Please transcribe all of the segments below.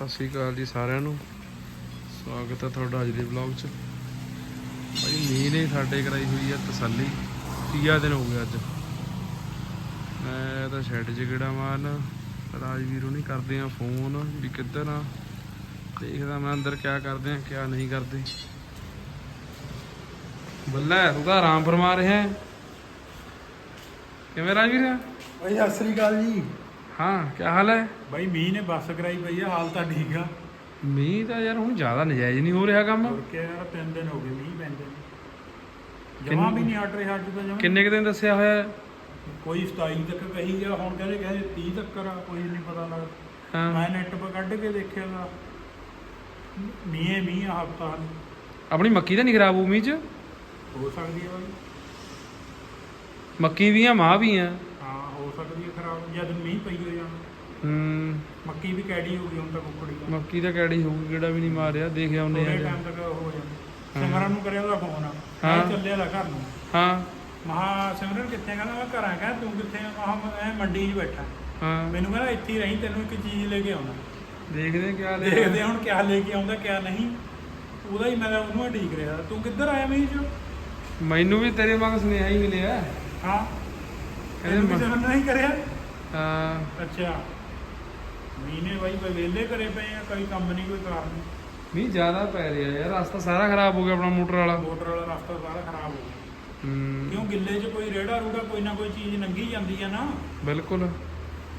ਸਤਿ ਸ਼੍ਰੀ ਅਕਾਲ ਜੀ ਸਾਰਿਆਂ ਨੂੰ। ਸਵਾਗਤ ਹੈ ਤੁਹਾਡਾ ਅੱਜ ਦੇ ਵਲੌਗ 'ਚ। ਭਾਈ, ਮੀਂਹ ਨੇ ਸਾਡੇ ਕਰਾਈ ਹੋਈ ਹੈ ਤਸੱਲੀ। ਤੀਆ ਦਿਨ ਹੋ ਗਿਆ ਅੱਜ। ਮੈਂ ਤਾਂ ਸ਼ੈਡ 'ਚ ਗੇੜਾ ਮਾਰਨ। ਰਾਜਵੀਰ ਨੂੰ ਨਹੀਂ ਕਰਦੇ ਆ ਫੋਨ ਵੀ ਕਿੱਧਰ ਆ? ਦੇਖਦਾ ਮੈਂ ਅੰਦਰ ਕਿਆ ਕਰਦੇ ਆ, ਕਿਆ ਨਹੀਂ ਕਰਦੇ। ਬੱਲਾ ਤੂੰ ਤਾਂ ਆਰਾਮ ਫਰਮਾ ਰਿਹਾ ਕਿਵੇਂ ਰਾਜਵੀਰ? ਭਾਈ, ਸਤਿ ਸ੍ਰੀ ਅਕਾਲ ਜੀ। ਹਾਂ ਕਿਆ ਹਾਲ ਹੈ? ਭਾਈ ਮੀਂਹ ਨੇ ਬੱਸ ਕਰਾਈ ਪਈ ਆ ਹਾਲ ਤਾਂ ਠੀਕ ਆ। ਮੀਂਹ ਤਾਂ ਯਾਰ ਹੁਣ ਜ਼ਿਆਦਾ ਨਜਾਇਜ਼ ਨਹੀਂ ਹੋ ਰਿਹਾ ਕੰਮ। ਹੋਰ ਕਿਆ ਯਾਰ ਤਿੰਨ ਦਿਨ ਹੋ ਗਏ ਮੀਂਹ ਪੈਂਦੇ ਜਮਾ ਵੀ ਨਹੀਂ ਹਟ ਰਿਹਾ ਅੱਜ ਤਾਂ ਜਮਾ। ਕਿੰਨੇ ਕੁ ਦਿਨ ਦੱਸਿਆ ਹੋਇਆ? ਹੈ? ਕੋਈ 27 ਤੱਕ ਕਹੀ ਗਿਆ ਹੁਣ ਕਹਿੰਦੇ ਕਹਿੰਦੇ 30 ਤੱਕ ਆ ਕੋਈ ਨਹੀਂ ਪਤਾ ਲੱਗ। ਹਾਂ। ਮੈਂ ਨੈਟ 'ਤੇ ਕੱਢ ਕੇ ਦੇਖਿਆ ਦਾ ਮੀਂਹ ਮੀਂਹ ਆ ਹਫਤਾ ਆਪਣੀ ਮੱਕੀ ਤਾਂ ਨਹੀਂ ਖਰਾਬ ਹੋਊ ਮੀਂਹ ਚ? ਹੋ ਸਕਦੀ ਹੈ ਭਾਈ ਮੱਕੀ ਵੀ ਆ ਮਾਂ ਵੀ ਆ ਹਾਂ ਹੋ ਸਕਦੀ ਹੈ ਖਰਾਬ ਜਦ ਮੀਂਹ ਪਈ ਹੋ ਜਾਣ ਹੂੰ। ਮੱਕੀ ਵੀ ਕੈਡੀ ਹੋ ਗਈ ਹੁਣ ਤੱਕ ਕੁਕੜੀ ਦਾ ਮੱਕੀ ਤਾਂ ਕਿਹੜੀ ਹੋਊਗੀ ਕਿਹੜਾ ਵੀ ਨਹੀਂ ਮਾਰਿਆ ਦੇਖਿਆ ਉਹਨੇ ਥੋੜੇ ਆ। ਟਾਈਮ ਤੱਕ ਹੋ ਜਾਂਦਾ ਸਿਮਰਨ ਨੂੰ ਕਰਿਆ ਉਹਦਾ ਫੋਨ ਆ ਹਾਂ। ਮੈਂ ਚੱਲਿਆ ਦਾ ਘਰ ਨੂੰ। ਹਾਂ। ਮਹਾ ਸਿਮਰਨ ਕਿੱਥੇ ਕਹਿੰਦਾ ਮੈਂ ਘਰਾਂ ਕਹਿ ਤੂੰ ਕਿੱਥੇ ਆ? ਮਹਾ ਮੈਂ ਮੰਡੀ 'ਚ ਬੈਠਾ। ਹਾਂ। ਮੈਨੂੰ ਕਹਿੰਦਾ ਇੱਥੇ ਹੀ ਰਹੀਂ ਤੈਨੂੰ ਇੱਕ ਚੀਜ਼ ਲੈ ਕੇ ਆਉਣਾ। ਦੇਖਦੇ ਕਿਆ ਲੈ ਦੇਖਦੇ ਹਾਂ ਹੁਣ ਕਿਆ ਲੈ ਕੇ ਆਉਂਦਾ ਕਿਆ ਨਹੀਂ। ਉਹਦਾ ਹੀ ਮੈਂ ਉਹਨੂੰ ਹੀ ਢੀਕ ਰਿਹਾ। ਤੂੰ ਕਿੱਧਰ ਆਇਆ ਮੀਂਹ 'ਚ? ਮੈਨੂੰ ਵੀ ਤੇਰੇ ਵਾਂਗ ਸੁਨੇਹਾ ਹੀ ਮਿਲਿਆ। ਹਾਂ। ਕਹਿੰਦੇ ਇਹਨੂੰ ਮ- ਨਹੀਂ ਕਰਿਆ? ਹਾਂ। ਅੱਛਾ। ਮੀਨੇ ਬਾਈ ਵੇਲੇ ਕਰੇ ਪਏ ਆ ਕੋਈ ਕੰਮ ਨਹੀਂ ਕੋਈ ਕਾਰ ਨਹੀਂ? ਮੀਂਹ ਜ਼ਿਆਦਾ ਪੈ ਰਿਹਾ ਯਾਰ ਰਸਤਾ ਸਾਰਾ ਖਰਾਬ ਹੋ ਗਿਆ ਆਪਣਾ ਮੋਟਰ ਵਾਲਾ। ਮੋਟਰ ਵਾਲਾ ਰਸਤਾ ਸਾਰਾ ਖਰਾਬ ਹੋ ਗਿਆ। ਹੂੰ। ਕਿਉਂ ਗਿੱਲੇ 'ਚ ਕੋਈ ਰੇੜਾ ਰੂੜਾ ਕੋਈ ਨਾ ਕੋਈ ਚੀਜ਼ ਲੰਘੀ ਜਾਂਦੀ ਆ ਨਾ? ਬਿਲਕੁਲ।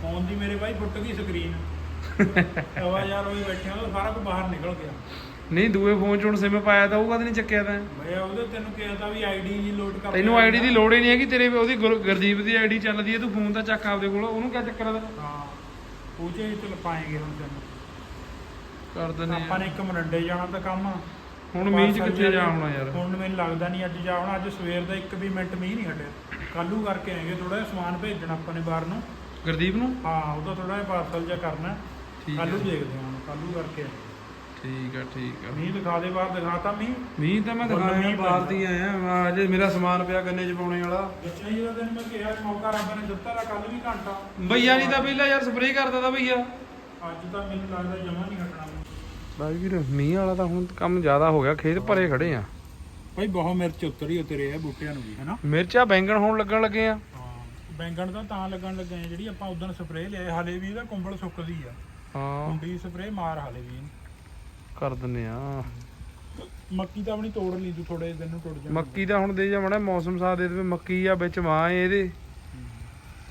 ਫੋਨ ਦੀ ਮੇਰੇ ਭਾਈ ਫੁੱਟ ਗਈ ਸਕਰੀਨ। ਹਵਾ ਯਾਰ ਹੋਈ ਬੈਠਿਆ ਉਹ ਸਾਰਾ ਕੁਝ ਬਾਹਰ ਨਿਕਲ ਗਿਆ। ਨਹੀਂ ਦੂਏ ਫੋਨ 'ਚ ਹੁਣ ਸਿਮ ਪਾਇਆ ਤਾਂ ਉਹ ਕਦ ਨਹੀਂ ਚੱਕਿਆ ਤਾਂ। ਮੈਂ ਉਹਦੇ ਤੈਨੂੰ ਕਿਹਾ ਤਾਂ ਵੀ ਆਈਡੀ ਜੀ ਲੋਡ ਕਰ ਤੈਨੂੰ ਆਈਡੀ ਦੀ ਲੋੜ ਹੀ ਨਹੀਂ ਹੈਗੀ ਤੇਰੇ ਉਹਦੀ ਗੁਰ- ਗੁਰਦੀਪ ਦੀ ਆਈਡੀ ਚੱਲਦੀ ਹੈ ਤੂੰ ਫੋਨ ਤਾਂ ਚੱਕ ਆਪਦੇ ਕੋਲ ਉਹਨੂੰ ਕਿਆ ਚੱਕਰ ਆ ਹਾਂ ਉਹ ਚ ਚਲ ਪਾਏਗੇ ਹੁਣ ਤੈਨੂੰ ਕਰ ਦਿੰਦੇ ਆਪਾਂ ਨੇ ਇੱਕ ਮਰੰਡੇ ਜਾਣਾ ਤਾਂ ਕੰਮ। ਆ। ਹੁਣ ਮੀਂਹ 'ਚ ਕਿੱਥੇ ਜਾ ਹੋਣਾ ਯਾਰ? ਹੁਣ ਮੈਨੂੰ ਲੱਗਦਾ ਨਹੀਂ ਅੱਜ ਜਾ ਹੋਣਾ ਅੱਜ ਸਵੇਰ ਦਾ ਇੱਕ ਵੀ ਮਿੰਟ ਮੀਂਹ ਨਹੀਂ ਹਟਿਆ। ਕੱਲੂ ਕਰਕੇ ਆਏਗੇ ਥੋੜਾ ਜਿਹਾ ਸਮਾਨ ਭੇਜਣਾ ਆਪਾਂ ਨੇ ਬਾਹਰ ਨੂੰ। ਗੁਰਦੀਪ ਨੂੰ? ਹਾਂ ਉਹਦਾ ਥੋੜਾ ਜਿਹਾ ਪਾਰਸਲ ਜਿਹਾ ਕਰਨਾ। ਠੀਕ ਕੱਲੂ ਹੈ ਦੇਖਦੇ ਹਾਂ ਕੱਲੂ ਕਰਕੇ ਠੀਕ ਆ ਠੀਕ ਆ। ਮੀਂਹ ਦਿਖਾ ਦੇ ਬਾਹਰ ਦਿਖਾਤਾ ਮੀਂਹ। ਮੀਂਹ ਤਾਂ ਮੈਂ ਦਿਖਾਇਆ ਬਾਹਰ। ਦੀ ਆਇਆ ਮੈਂ ਅਜੇ ਮੇਰਾ ਸਮਾਨ ਪਿਆ ਗੰਨੇ 'ਚ ਪਾਉਣੇ ਵਾਲਾ। ਬੱਚਾ ਜੀ ਦਾ ਤੈਨੂੰ ਮੈਂ ਕਿਹਾ ਮੌਕਾ ਰੱਬ ਨੇ ਦਿੱਤਾ ਤਾਂ ਕੱਲ ਵੀ ਘੰਟਾ। ਭਈਆ ਨਹੀਂ ਤਾਂ ਪਹਿਲਾਂ ਯਾਰ ਸਪਰੇਅ ਕਰਦਾ ਤਾਂ ਭਈਆ ਅੱਜ ਤਾਂ ਮੈਨੂੰ ਲੱਗਦਾ ਜਮਾ ਨਹੀਂ ਹਟਣਾ ਬਾਈ ਵੀਰ ਮੀਂਹ ਵਾਲਾ ਤਾਂ ਹੁਣ ਕੰਮ ਜ਼ਿਆਦਾ ਹੋ ਗਿਆ ਖੇਤ ਭਰੇ ਖੜੇ ਆ। ਭਾਈ ਬਹੁਤ ਮਿਰਚ ਉਤਰੀ ਉਤਰੇ ਆ ਬੂਟਿਆਂ ਨੂੰ ਵੀ ਹੈਨਾ? ਮਿਰਚਾਂ ਬੈਂਗਣ ਹੋਣ ਲੱਗਣ ਲੱਗੇ ਆ। ਹਾਂ ਬੈਂਗਣ ਤਾਂ ਤਾਂ ਲੱਗਣ ਲੱਗੇ ਆ ਜਿਹੜੀ ਆਪਾਂ ਉਦੋਂ ਸਪਰੇਅ ਲਿਆਏ ਹਾਲੇ ਵੀ ਇਹਦਾ ਕੁੰਬਲ ਸੁੱਕਦੀ ਆ। ਹਾਂ। ਕੁੰਡੀ ਸਪਰੇਅ ਮਾਰ ਹਾਲੇ ਵੀ ਇਹਨੂੰ। ਕਰ ਦਿੰਨੇ ਆ। ਮੱਕੀ ਤਾਂ ਆਪਣੀ ਤੋੜ ਲਈ ਤੂੰ ਥੋੜੇ ਦਿਨ ਨੂੰ ਟੁੱਟ ਜਾਣਾ ਮੱਕੀ ਦਾ ਹੁਣ ਦੇ ਜਾ ਮੜਾ ਮੌਸਮ ਸਾਥ ਦੇ ਦੇਵੇ ਮੱਕੀ ਆ ਵਿੱਚ ਮਾਂ ਏ ਇਹਦੇ।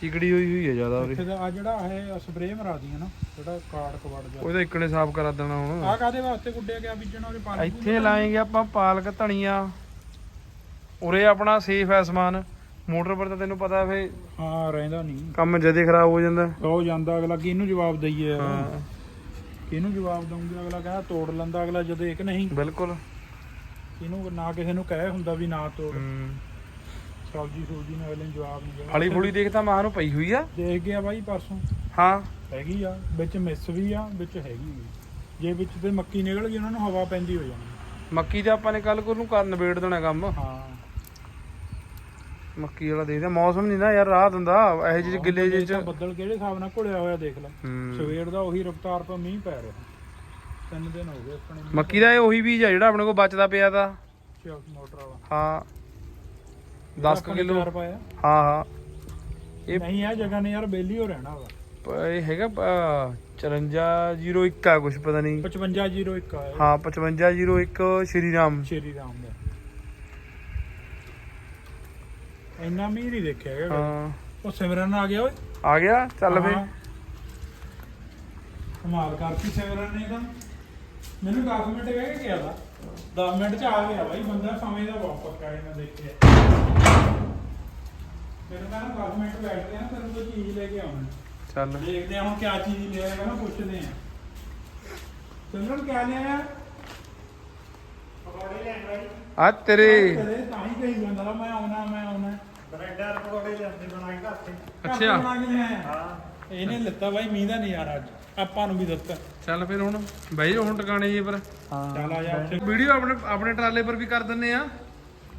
ਚਿਕੜੀ ਹੋਈ ਹੋਈ ਹੈ ਜ਼ਿਆਦਾ ਉਰੇ। ਇੱਥੇ ਦਾ ਆ ਜਿਹੜਾ ਇਹ ਸਪਰੇਅ ਮਰਾ ਦੀ ਹੈ ਨਾ ਜਿਹੜਾ ਕਾੜ ਕਵੜ ਜਾ ਉਹਦਾ ਇੱਕਣੇ ਸਾਫ਼ ਕਰਾ ਦੇਣਾ ਹੁਣ। ਆ ਕਾਦੇ ਵਾਸਤੇ ਗੁੱਡਿਆ ਗਿਆ ਬੀਜਣ ਉਹਦੇ ਪਾਣੀ ਇੱਥੇ ਲਾਏਂਗੇ ਆਪਾਂ ਪਾਲਕ ਧਨੀਆ। ਉਰੇ ਆਪਣਾ ਸੇਫ ਹੈ ਸਮਾਨ। ਮੋਟਰ ਪਰ ਤਾਂ ਤੈਨੂੰ ਪਤਾ ਫੇ ਹਾਂ ਰਹਿੰਦਾ ਨਹੀਂ। ਕੰਮ ਜਦੇ ਖਰਾਬ ਹੋ ਜਾਂਦਾ। ਹੋ ਜਾਂਦਾ ਅਗਲਾ ਕਿਹਨੂੰ ਜਵਾਬ ਦਈਏ। ਹਾਂ। ਕਿਹਨੂੰ ਜਵਾਬ ਦਊਂਗੇ? ਅਗਲਾ ਕਹਿੰਦਾ ਤੋੜ ਲੈਂਦਾ ਅਗਲਾ ਜਦੋਂ ਇੱਕ ਨਹੀਂ। ਬਿਲਕੁਲ। ਇਹਨੂੰ ਨਾ ਕਿਸੇ ਨੂੰ ਕਹੇ ਹੁੰਦਾ ਵੀ ਨਾ ਤੋੜ। ਸਬਜੀ ਸੂਜੀ ਨੂੰ ਅਗਲੇ ਨੂੰ ਜਵਾਬ ਨਹੀਂ ਦੇਣਾ। ਫਲੀ ਫੁਲੀ ਦੇਖਤਾ ਮਾਂ ਨੂੰ ਪਈ ਹੋਈ ਆ। ਦੇਖ ਗਿਆ ਬਾਈ ਪਰਸੋਂ। ਹਾਂ। ਹੈਗੀ ਆ ਵਿੱਚ ਮਿਸ ਵੀ ਆ ਵਿੱਚ ਹੈਗੀ ਵੀ। ਜੇ ਵਿੱਚ ਤੇ ਮੱਕੀ ਨਿਕਲ ਗਈ ਉਹਨਾਂ ਨੂੰ ਹਵਾ ਪੈਂਦੀ ਹੋ ਜਾਣੀ। ਮੱਕੀ ਦਾ ਆਪਾਂ ਨੇ ਕੱਲ ਕੋਲ ਨੂੰ ਕਰ ਨਵੇੜ ਦੇਣਾ ਕੰਮ। ਹਾਂ। ਮੱਕੀ ਵਾਲਾ ਦੇਖਦੇ ਆ। ਮੌਸਮ ਨਹੀਂ ਨਾ ਯਾਰ ਰਾਹ ਦਿੰਦਾ ਇਹੋ ਜਿਹੇ ਗਿੱਲੇ ਜਿਹੇ ਚ। ਬੱਦਲ ਕਿਹੜੇ ਹਿਸਾਬ ਨਾਲ ਘੁਲਿਆ ਹੋਇਆ ਦੇਖ ਲੈ। ਹੂੰ। ਸਵੇਰ ਦਾ ਉਹੀ ਰਫਤਾਰ ਪਰ ਮੀਂਹ ਪੈ ਰਿਹਾ। ਤਿੰਨ ਦਿਨ ਹੋ ਗਏ ਆਪਣੇ ਮੱਕੀ ਦਾ ਇਹ ਉਹੀ ਬੀਜ ਆ ਜਿਹੜਾ ਆਪਣੇ ਕੋਲ ਬਚਦਾ ਪਿਆ ਤਾਂ। ਚ ਮੋਟਰ ਵਾਲਾ। ਹਾਂ। 10 ਆਪਾਂ ਨੇ ਕਿਲੋ। ਤਿਆਰ ਪਾਇਆ। ਹਾਂ ਹਾਂ। ਇਹ ਨਹੀਂ ਆ ਜਗ੍ਹਾ ਨੇ ਯਾਰ ਬੇਲੀ ਹੋ ਰਹਿਣਾ ਵਾ। ਪ- ਇਹ ਹੈਗਾ ਪ- 5401 ਆ ਕੁਛ ਪਤਾ ਨਹੀਂ 5501 ਆ ਇਹ। ਹਾਂ 5501 ਸ਼੍ਰੀ ਰਾਮ। ਸ਼੍ਰੀ ਰਾਮ ਦਾ। ਇੰਨਾ ਮੀਂਹ ਨਹੀਂ ਦੇਖਿਆ ਹੈਗਾ ਹਾਂ। ਉਹ ਸਿਮਰਨ ਆ ਗਿਆ ਓਏ। ਆ ਗਿਆ? ਚੱਲ ਫੇ ਹਾਂ। ਕਮਾਲ ਕਰਤੀ ਸਿਮਰਨ ਨੇ ਤਾਂ। ਮੈਨੂੰ 10 ਮਿੰਟ ਕਹਿ ਕੇ ਗਿਆ ਦਾ 10 ਮਿੰਟ ਚ ਆ ਗਿਆ ਬਾਈ ਬੰਦਾ ਸਮੇਂ ਦਾ ਬਹੁਤ ਪੱਕਾ ਹੈ ਮੈਂ ਦੇਖਿਆ। ਮੈਨੂੰ ਕਹਿੰਦਾ 10 ਮਿੰਟ ਬੈਠਦੇ ਆ ਤੈਨੂੰ ਕੋਈ ਚੀਜ਼ ਲੈ ਕੇ ਆਉਣਾ। ਚੱਲ। ਦੇਖਦੇ ਆ ਹੁਣ ਕਿਆ ਚੀਜ਼ ਲੈ ਆਏਗਾ ਨਾ ਪੁੱਛਦੇ ਆ ਸਿਮਰਨ ਕਿਆ ਲਿਆਇਆ ਪਕੌੜੇ ਲੈਣ ਬਾਈ। ਆ ਤੇਰੇ। ਤੇਰੇ ਤਾਂ ਹੀ ਕਹੀ ਜਾਂਦਾ ਮੈਂ ਆਉਣਾ ਮੈਂ ਆਉਣਾ। ਬ੍ਰੈਡਰ ਪਕੌੜੇ ਲਿਆਂਦੇ ਬਣਾ ਕੇ ਘਰ ਤੇ ਅੱਛਾ। ਬਣਾ ਕੇ ਲਿਆਇਆ ਹਾਂ। ਇਹਨੇ ਲਿੱਤਾ ਬਾਈ ਮੀਂਹ ਦਾ ਨਜ਼ਾਰਾ ਅੱਜ। ਆਪਾਂ ਨੂੰ ਵੀ ਦਿੱਤਾ। ਚੱਲ ਫਿਰ ਹੁਣ ਬਈ ਹੁਣ ਟਿਕਾਣੇ ਜੀ ਪਰ। ਚੱਲ ਆ ਜਾ ਉੱਥੇ। ਵੀਡੀਓ ਆਪਣੇ ਆਪਣੇ ਟਰਾਲੇ ਪਰ ਵੀ ਕਰ ਦਿੰਨੇ ਆ।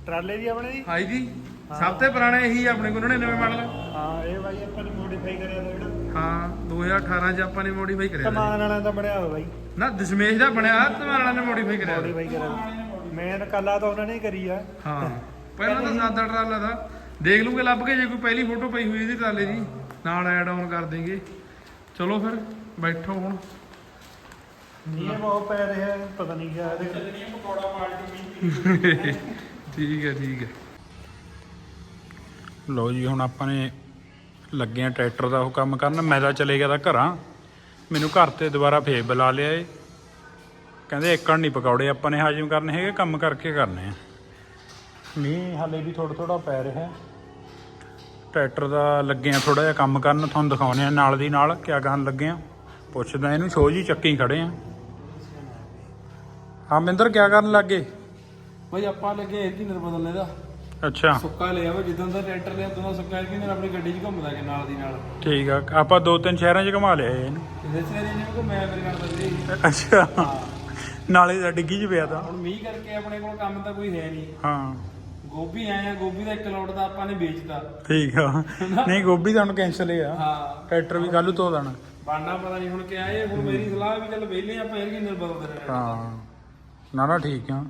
ਟਰਾਲੇ ਵੀ ਆਪਣੇ ਦੀ? ਹਾਈ ਜੀ। ਸਭ ਤੋਂ ਪੁਰਾਣੇ ਇਹੀ ਆ ਆਪਣੇ ਕੋਲ ਉਹਨਾਂ ਨੇ ਨਵੇਂ ਮਾਡਲ। ਹਾਂ ਇਹ ਬਾਈ ਆਪਾਂ ਨੇ ਮੋਡੀਫਾਈ ਕਰਿਆ ਦਾ ਜਿਹੜਾ। ਹਾਂ 2018 ਚ ਆਪਾਂ ਨੇ ਮੋਡੀਫਾਈ ਕਰਿਆ ਤਾ ਕਮਾਨ ਵਾਲਿਆਂ ਦਾ ਬਣਿਆ ਹੋਇਆ ਬਾਈ। ਨਾ ਦਸ਼ਮੇਸ਼ ਦਾ ਬਣਿਆ ਤੁਹਾਡਾ ਨੇ ਮੋਡੀਫਾਈ ਕਰਿਆ ਤਾ। ਬਾਈ ਕਰਿਆ। ਮੇਨ ਕੱਲਾ ਤਾਂ ਉਹਨਾਂ ਨੇ ਹੀ ਕਰੀ ਆ। ਹਾਂ। ਪਹਿਲਾਂ ਤਾਂ ਸਾਦਾ ਟਰਾਲਾ ਦਾ। ਦੇਖ ਲੂਗੇ ਲੱਭ ਕੇ ਜੇ ਕੋਈ ਪਹਿਲੀ ਫੋਟੋ ਪਈ ਹੋਈ ਇਹਦੀ ਟਰਾਲੇ ਦੀ ਨਾਲ ਐਡ ਆਨ ਕਰ ਦੇਂਗੇ। ਚਲੋ ਫਿਰ ਬੈਠੋ ਹੁਣ। ਨੀਏ ਬਹੁਤ ਪੈ ਰਿਹਾ ਪਤਾ ਨਹੀਂ ਕਿਆ ਇਹਦੇ ਪਕੌੜਾ ਪਾਰਟੀ ਠੀਕ ਹੈ ਠੀਕ ਹੈ। ਲੋ ਜੀ ਹੁਣ ਆਪਾਂ ਨੇ ਲੱਗੇ ਆ ਟਰੈਕਟਰ ਦਾ ਉਹ ਕੰਮ ਕਰਨ। ਮੈਂ ਤਾਂ ਚਲੇ ਗਿਆ ਤਾਂ ਘਰਾਂ। ਮੈਨੂੰ ਘਰ ਤੇ ਦੁਬਾਰਾ ਫੇਰ ਬੁਲਾ ਲਿਆ ਏ। ਕਹਿੰਦੇ ਏਕੜ ਨਹੀਂ ਪਕੌੜੇ ਆਪਾਂ ਨੇ ਹਾਜ਼ਮ ਕਰਨੇ ਹੈਗੇ ਕੰਮ ਕਰਕੇ ਕਰਨੇ ਆ। ਮੀਂਹ ਹਾਲੇ ਵੀ ਥੋੜਾ ਥੋੜਾ ਪੈ ਰਿਹਾ ਟਰੈਕਟਰ ਦਾ ਲੱਗੇ ਆ ਥੋੜਾ ਜਿਹਾ ਕੰਮ ਕਰਨ ਤੁਹਾਨੂੰ ਦਿਖਾਉਣੇ ਆ ਨਾਲ ਦੀ ਨਾਲ ਕਿਆ ਕਰਨ ਲੱਗੇ ਆ। ਪੁੱਛਦਾ ਇਹਨੂੰ ਸ਼ੋਅ ਜੀ ਚੱਕੀ ਖੜੇ ਆ। ਹਾਂ ਮਿੰਦਰ ਕਿਆ ਕਰਨ ਲੱਗੇ? ਭਾਈ ਆਪਾਂ ਲੱਗੇ ਇੰਜੀਨੀਅਰ ਬਦਲਨੇ ਦਾ। ਅੱਛਾ। ਸੁੱਕਾ ਲਿਆ ਵਾ ਜਿੱਦਾਂ ਦਾ ਟਰੈਕਟਰ ਲਿਆ ਉਦੋਂ ਦਾ ਸੁੱਕਾ ਇੰਜੀਨੀਅਰ ਆਪਣੀ ਗੱਡੀ 'ਚ ਘੁੰਮਦਾ ਕਿ ਨਾਲ ਦੀ ਨਾਲ। ਠੀਕ ਆ ਆਪਾਂ ਦੋ ਤਿੰਨ ਸ਼ਹਿਰਾਂ 'ਚ ਘੁਮਾ ਲਿਆ ਇਹਨੂੰ। ਇਹਦੇ ਚ ਜਿਵੇਂ ਕਿ ਮੈਂ ਮੇਰੇ ਨਾਲ ਦੱਸਦੇ ਅੱਛਾ। ਨਾਲੇ ਦਾ ਡਿੱਗੀ 'ਚ ਪਿਆ ਤਾਂ। ਹੁਣ ਮੀਂਹ ਕਰਕੇ ਆਪਣੇ ਕੋਲ ਕੰਮ ਤਾਂ ਕੋਈ ਹੈ ਨਹੀਂ। ਹਾਂ। ਗੋਭੀ ਆਏ ਆ ਗੋਭੀ ਦਾ ਇੱਕ ਲੋਟ ਦਾ ਆਪਾਂ ਨੇ ਵੇਚਤਾ। ਠੀਕ ਆ। ਨਹੀਂ ਗੋਭੀ ਤਾਂ ਹੁਣ ਕੈਂਸਲ ਆ। ਹਾਂ। ਟਰੈਕਟਰ ਵੀ ਕੱਲ ਧੋ ਦੇਣਾ। ਬਾਣਾ ਪਤਾ ਨਹੀਂ ਹੁਣ ਕਿਆ ਇਹ ਹੁਣ ਮੇਰੀ ਸਲਾਹ ਵੀ ਚੱਲ ਵਿਹਲੇ ਆਪਾਂ ਇੰਜੀਨੀਅਰ ਬਦਲਦੇ ਰਹਿਣਾ ਹਾਂ। ਨਾ ਨਾ ਠੀਕ ਆ।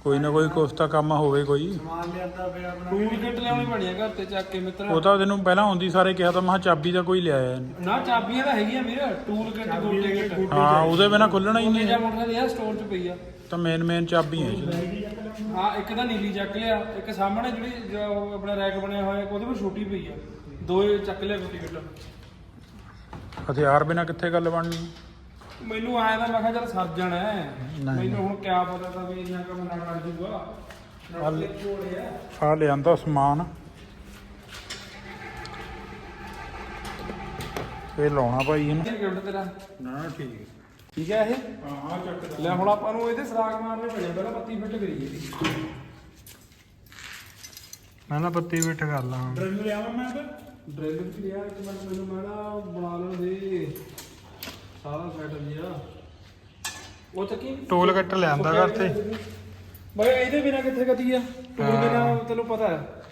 ਕੋਈ ਨਾ ਕੋਈ ਕੋਸਤਾ ਕੰਮ ਹੋਵੇ ਕੋਈ। ਸਮਾਨ ਲਿਆਂਦਾ ਪਿਆ ਆਪਣਾ। ਟੂਲ ਕਿੱਟ ਲਿਆਉਣੀ ਬਣੀ ਆ ਘਰ ਤੇ ਚੱਕ ਕੇ ਮਿੱਤਰ। ਉਹ ਤਾਂ ਤੈਨੂੰ ਪਹਿਲਾਂ ਆਉਂਦੀ ਸਾਰੇ ਕਿਹਾ ਤਾਂ ਮੈਂ ਕਿਹਾ ਚਾਬੀ ਦਾ ਕੋਈ ਲਿਆਇਆ ਨੀ। ਨਾ ਚਾਬੀਆਂ ਤਾਂ ਹੈਗੀਆਂ ਵੀਰ ਟੂਲ ਕਿੱਟ ਗੋਟੇ ਕਿੱਟ। ਹਾਂ ਉਹਦੇ ਬਿਨਾ ਖੁੱਲਣਾ ਹੀ ਉਹਨੇ ਨਹੀਂ ਜਾਂ ਮੋਟਰਸਾਈਕਲ ਇਹ ਸਟੋਰ 'ਚ ਪਈ ਆ। ਤਾਂ ਮੇਨ ਮੇਨ ਚਾਬੀ ਹੈ ਇਹਦੀ। ਹਾਂ ਇੱਕ ਤਾਂ ਨੀਲੀ ਚੱਕ ਲਿਆ ਇੱਕ ਸਾਹਮਣੇ ਜਿਹੜੀ ਜੋ ਉਹ ਆਪਣਾ ਰੈਕ ਬਣਿਆ ਹੋਇਆ ਉਹਦੇ ਪਰ ਛੋਟੀ ਪਈ ਆ। ਦੋ ਹੀ ਚੱਕ ਲਿਆ ਗੋਟੀ ਕਿੱਟ। ਹਥਿਆਰ ਬਿਨਾ ਕਿੱਥੇ ਗੱਲ ਬਣਨੀ? ਮੈਨੂੰ ਆਇਆ ਤਾਂ ਮੈਂ ਕਿਹਾ ਚੱਲ ਸਰਜਣ ਹੈ। ਨਹੀਂ। ਮੈਨੂੰ ਹੁਣ ਕਿਆ ਪਤਾ ਤਾਂ ਵੀ ਇੰਨਾ ਕੰਮ ਨਾਲ ਕਰ ਜੂਗਾ। ਨਾਲ ਕੋਲੇ ਆ। ਆ ਲਿਆਂਦਾ ਸਮਾਨ। ਇਹ ਲਾਉਣਾ ਭਾਈ ਇਹਨੂੰ। ਇਹ ਗਿਫਟ ਤੇਰਾ? ਨਾ ਠੀਕ। ਹੈ ਠੀਕ ਹੈ ਇਹ? ਹਾਂ ਚੱਕ ਲੈ। ਹੁਣ ਆਪਾਂ ਨੂੰ ਇਹਦੇ ਸਰਾਗ ਮਾਰਨੇ ਪੈਣੇ ਪਹਿਲਾਂ ਪੱਤੀ ਫਿੱਟ ਕਰੀਏ। ਇਹਦੀ ਮੈਂ ਨਾ ਪੱਤੀ ਬਿੱਟ ਕਰ ਲਾਂ। ਡਰਿਲ ਲਿਆਵਾਂ ਮੈਂ ਤਾਂ। ਡਰਿਲ ਵੀ ਲਿਆ ਇੱਕ ਮਿੰਟ ਮੈਨੂੰ ਮਾੜਾ ਬਣਾ ਲੈਣ ਦੇ। ਸਾਰਾ ਸੈਟ ਜਿਆ ਉਹ ਚੱਕੀ। ਟੂਲ ਕੱਟ ਲਿਆਂਦਾ ਘਰ ਤੇ। ਬਈ ਇਹਦੇ ਬਿਨਾ ਕਿੱਥੇ ਗਤੀ ਆ? ਟੂਲ ਬਿਨਾ ਤੈਨੂੰ ਪਤਾ ਹੈ।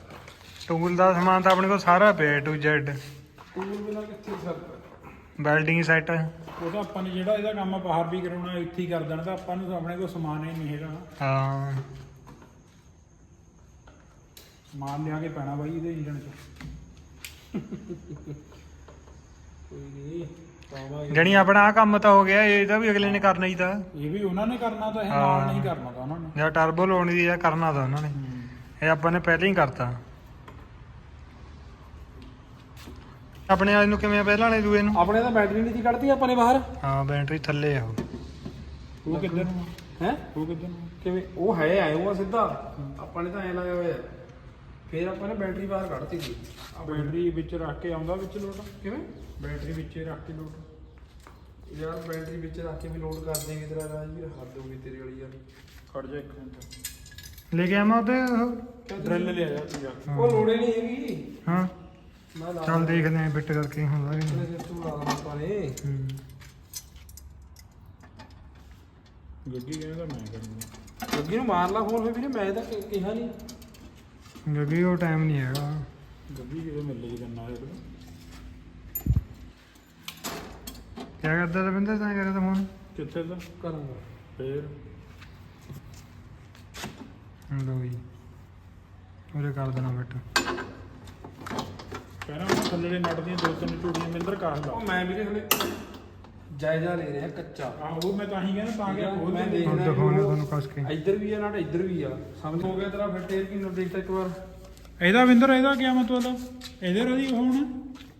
ਟੂਲ ਦਾ ਸਮਾਨ ਤਾਂ ਆਪਣੇ ਕੋਲ ਸਾਰਾ ਪਿਆ ਟੂ ਜ਼ੈਡ ਟੂਲ ਬਿਨਾ ਕਿੱਥੇ ਸਰਦਾ ਵੈਲਡਿੰਗ ਸੈੱਟ ਉਹ ਤਾਂ ਆਪਾਂ ਨੇ ਜਿਹੜਾ ਇਹਦਾ ਕੰਮ ਬਾਹਰ ਵੀ ਕਰਾਉਣਾ ਇੱਥੇ ਹੀ ਕਰ ਦੇਣਾ ਤਾਂ ਆਪਾਂ ਨੂੰ ਤਾਂ ਆਪਣੇ ਕੋਲ ਸਮਾਨ ਹੀ ਨਹੀਂ ਹੈਗਾ। ਹਾਂ। ਸਮਾਨ ਲਿਆ ਕੇ ਪੈਣਾ ਬਾਈ ਇਹਦੇ ਇੰਜਣ 'ਚ। ਕੋਈ ਨਹੀਂ ਪਾਵਾ ਜਣੀ ਆਪਣਾ ਆ ਕੰਮ ਤਾਂ ਹੋ ਗਿਆ ਇਹਦਾ ਵੀ ਅਗਲੇ ਨੇ ਕਰਨਾ ਹੀ ਤਾਂ। ਇਹ ਵੀ ਉਹਨਾਂ ਨੇ ਕਰਨਾ ਤਾਂ ਇਹ ਹਾਂ। ਨਾਲ ਨਹੀਂ ਕਰਨਾ ਤਾਂ ਉਹਨਾਂ ਨੇ। ਜਾਂ ਟਰਬੋ ਲਾਉਣੀ ਦੀ ਜਾਂ ਕਰਨਾ ਤਾਂ ਉਹਨਾਂ ਨੇ। ਇਹ ਆਪਾਂ ਨੇ ਪਹਿਲਾਂ ਹੀ ਕਰਤਾ। ਆਪਣੇ ਵਾਲੇ ਨੂੰ ਕਿਵੇਂ ਆ? ਪਹਿਲਾਂ ਵਾਲੇ ਦੂਏ ਨੂੰ। ਆਪਣੇ ਤਾਂ ਬੈਟਰੀ ਨਹੀਂ ਦੀ ਕੱਢਤੀ ਆਪਾਂ ਨੇ ਬਾਹਰ। ਹਾਂ ਬੈਟਰੀ ਥੱਲੇ ਆ ਉਹ। ਉਹ ਕਿੱਧਰ? ਨੂੰ ਹੈ? ਉਹ ਕਿੱਧਰ? ਨੂੰ ਕਿਵੇਂ? ਉਹ ਹੈ ਆਏ ਉਹ ਆ ਸਿੱਧਾ। ਆਪਾਂ ਨੇ ਤਾਂ ਐ ਲਾਇਆ ਹੋਇਆ। ਫੇਰ ਆਪਾਂ ਨੇ ਬੈਟਰੀ ਬਾਹਰ ਕੱਢਤੀ ਸੀ। ਆ ਬੈਟਰੀ ਵਿੱਚ ਰੱਖ ਕੇ ਆਉਂਦਾ ਵਿੱਚ ਲੋਡ? ਕਿਵੇਂ? ਬੈਟਰੀ ਵਿੱਚ ਹੀ ਰੱਖ ਕੇ ਲੋਡ? ਯਾਰ ਬੈਟਰੀ ਵਿੱਚ ਰੱਖ ਕੇ ਵੀ ਲੋਡ ਕਰ ਦੇਂਗੇ ਤੇਰਾ ਰਾਜ ਵੀ ਹੱਦ ਹੋ ਗਈ ਤੇਰੀ ਵਾਲੀ ਯਾਰ। ਖੜ ਜਾ ਇੱਕ ਮਿੰਟ। ਲੈ ਕੇ ਆਵਾਂ ਉਹਦੇ ਉਹ? ਡਰਿਲ ਲਿਆ ਜਾ ਤੂੰ ਜਾ। ਕੇ। ਉਹ ਲੋੜੇ ਨਹੀਂ ਹੈਗੀ। ਹਾਂ। ਮੈਂ ਲਾ ਚੱਲ ਦੇਖਦੇ ਆਂ ਬਿੱਟ ਕਰਕੇ ਹੁੰਦਾ ਕਿ ਨਹੀਂ। ਤੂੰ ਲਾ ਲਾ ਆਪਾਂ ਨੇ ਹੂੰ। ਗੱਡੀ ਕਹਿੰਦਾ ਮੈਂ ਕਰੂੰਗਾ। ਲੱਗੀ ਨੂੰ ਮਾਰ ਲਾ ਫੋਨ ਫੇ ਵੀਰੇ ਮੈਂ ਤਾਂ ਕਿ- ਕਿਹਾ ਨਹੀਂ ਕਿਉਂਕਿ ਉਹ ਟਾਈਮ ਨਹੀਂ ਹੈਗਾ। ਗੱਡੀ ਕਿਤੇ ਮਿਲ ਲਈ ਕਰਨਾ ਇਹ ਕੀ ਕਰਦਾ ਰਵਿੰਦਰ ਤਾਂ ਕਰਦਾ ਫੋਨ? ਕਿੱਥੇ ਦਾ? ਕਰਾਂਗਾ। ਫੇਰ? ਲੋ ਜੀ। ਉਹਦੇ ਕਰ ਦੇਣਾ ਬਿੱਟ। ਕਹਿੰਦਾ ਉਹ ਥੱਲੇ ਦੇ ਨਟ ਦੀਆਂ ਦੋ ਤਿੰਨ ਟੂਟੀਆਂ ਮਿੰਦਰ ਕਾਹ ਲਾ। ਉਹ ਮੈਂ ਵੀਰੇ ਹਲੇ ਜਾਇਜ਼ਾ ਲੈ ਰਿਹਾ ਕੱਚਾ। ਆਹ ਉਹ ਮੈਂ ਤਾਂ ਹੀ ਕਹਿੰਦਾ ਤਾਂ ਕਿ ਖੋਲ ਮੈਂ ਦੇ ਦੇਖ- ਹੁਣ ਦਿਖਾਉਣਾ ਤੁਹਾਨੂੰ ਕਸ ਕੇ। ਇੱਧਰ ਵੀ ਆ ਨਾ ਇੱਧਰ ਵੀ ਆ। ਸਮਝ ਹੋ ਗਿਆ ਤੇਰਾ ਫਿਰ ਟੇਰ ਕੀ ਨੂੰ ਦੇਖਤਾ ਇੱਕ ਵਾਰ। ਇਹਦਾ ਵਿੰਦਰ ਇਹਦਾ ਕੀ ਮਤਲਬ? ਇਹਦੇ ਰਦੀ ਹੋਣ?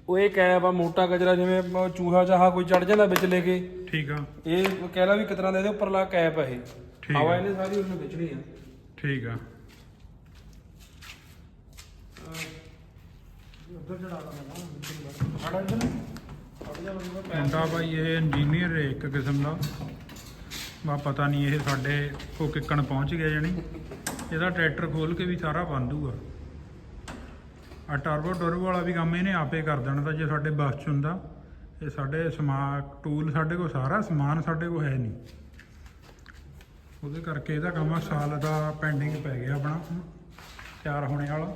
ਉਹ ਇਹ ਕੈਬ ਆ ਮੋਟਾ ਕਚਰਾ ਜਿਵੇਂ ਮ- ਚੂਹਾ ਚਾਹਾ ਕੋਈ ਚੜ ਜਾਂਦਾ ਵਿੱਚ ਲੈ ਕੇ। ਠੀਕ ਆ। ਇਹ ਕਹਿ ਲਾ ਵੀ ਕਿਤਨਾ ਦੇ ਇਹਦੇ ਉੱਪਰਲਾ ਕੈਪ ਆ ਇਹ। ਠੀਕ ਹਵਾ। ਇਹਨੇ ਸਾਰੀ ਉਹਨੂੰ ਵਿਚਣੀ ਆ। ਠੀਕ ਆ ਉੱਧਰ ਚੜਾ ਲਾ ਖੜਾ ਇੱਧਰ ਮੁੰਡਾ ਬਾਈ ਇਹ ਇੰਜੀਨੀਅਰ ਹੈ ਇੱਕ ਕਿਸਮ ਦਾ। ਬਾ ਪਤਾ ਨਹੀਂ ਇਹ ਸਾਡੇ ਕੋ ਕਿੱਕਣ ਪਹੁੰਚ ਗਿਆ ਜਣੀ। ਇਹਦਾ ਟਰੈਕਟਰ ਖੋਲ ਕੇ ਵੀ ਸਾਰਾ ਬੰਦੂਗਾ ਆ ਟਰਬੋ ਟਰਬੋ ਵਾਲਾ ਵੀ ਕੰਮ ਇਹਨੇ ਆਪੇ ਕਰ ਦੇਣਾ ਤਾਂ ਜੇ ਸਾਡੇ ਬਸ ਚ ਹੁੰਦਾ, ਇਹ ਸਾਡੇ ਸਮਾ ਟੂਲ ਸਾਡੇ ਕੋਲ ਸਾਰਾ, ਸਮਾਨ ਸਾਡੇ ਕੋਲ ਹੈ ਨਹੀਂ। ਉਹਦੇ ਕਰਕੇ ਇਹਦਾ ਕੰਮ ਸਾਲ ਦਾ ਪੈਂਡਿੰਗ ਪੈ ਗਿਆ ਆਪਣਾ। ਤਿਆਰ ਹੋਣੇ ਵਾਲਾ।